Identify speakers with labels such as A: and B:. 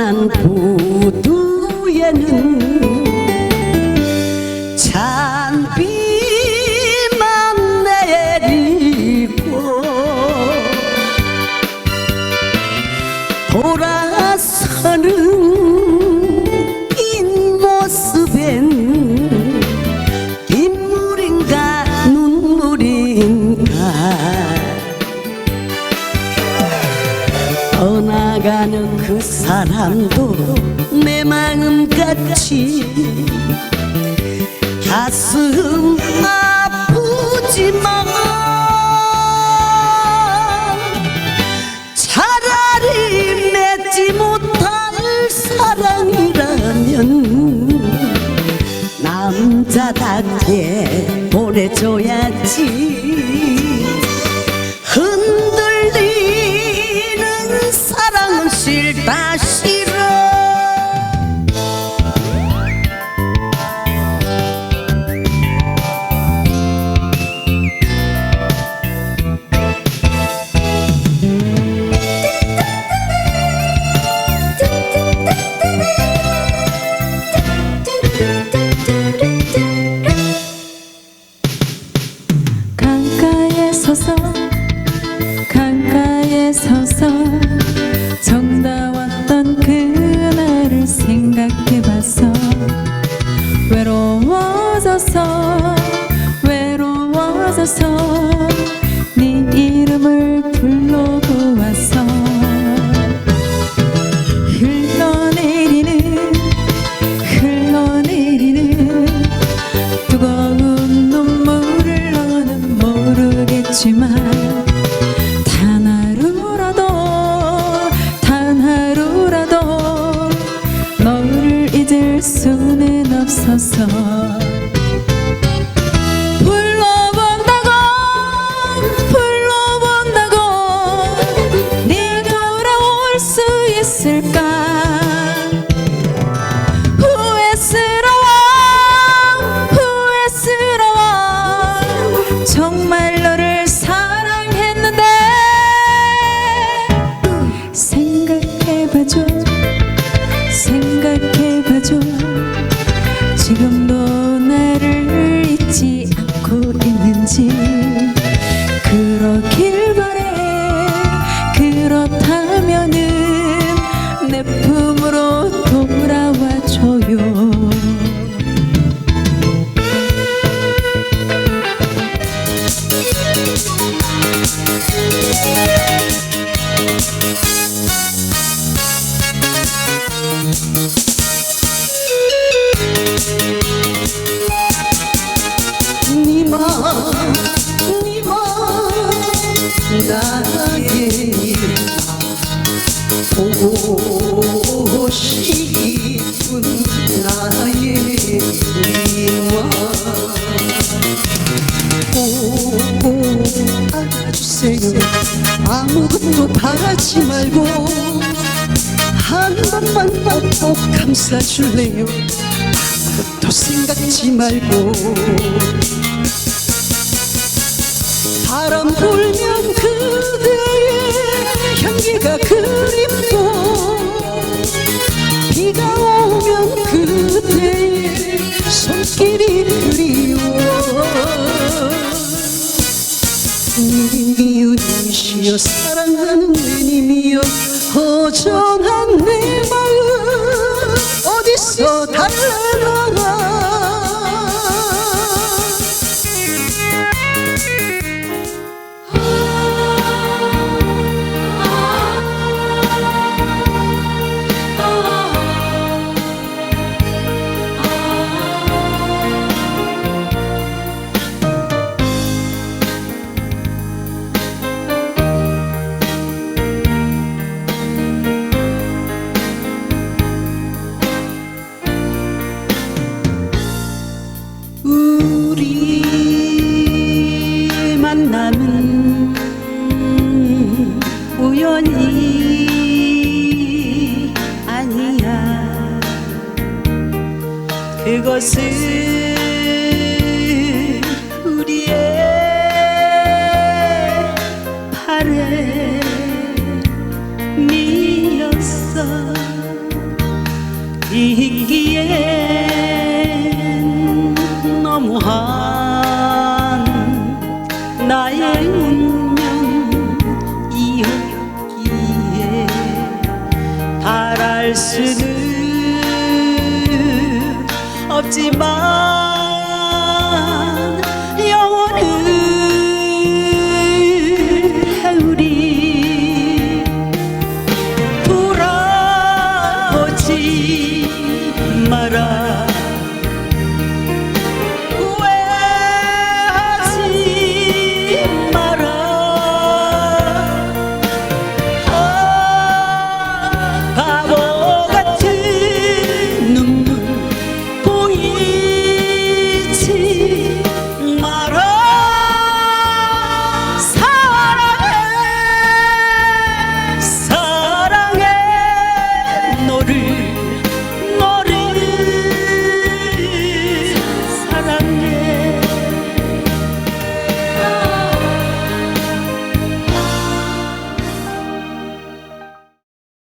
A: 가난한 부두에는 사람도 내 마음같이 가슴 아프지만 싫다 싫어
B: 강가에 서서 강가에 서서 외로워져서 네 이름을 불러보았어 흘러내리는 흘러내리는 뜨거운 눈물을 너는 모르겠지만 단 하루라도 단 하루라도 너를 잊을 수는 없어서 você
A: 아무것도 바라지 말고 한 번만 꼭 감싸줄래요? 아무것도 생각지 말고. 바람 불면 그대의 향기가 그립 것은 우리의 바람이었어. 잊기엔 너무한 나의 운명이었기에 바랄 수는 없지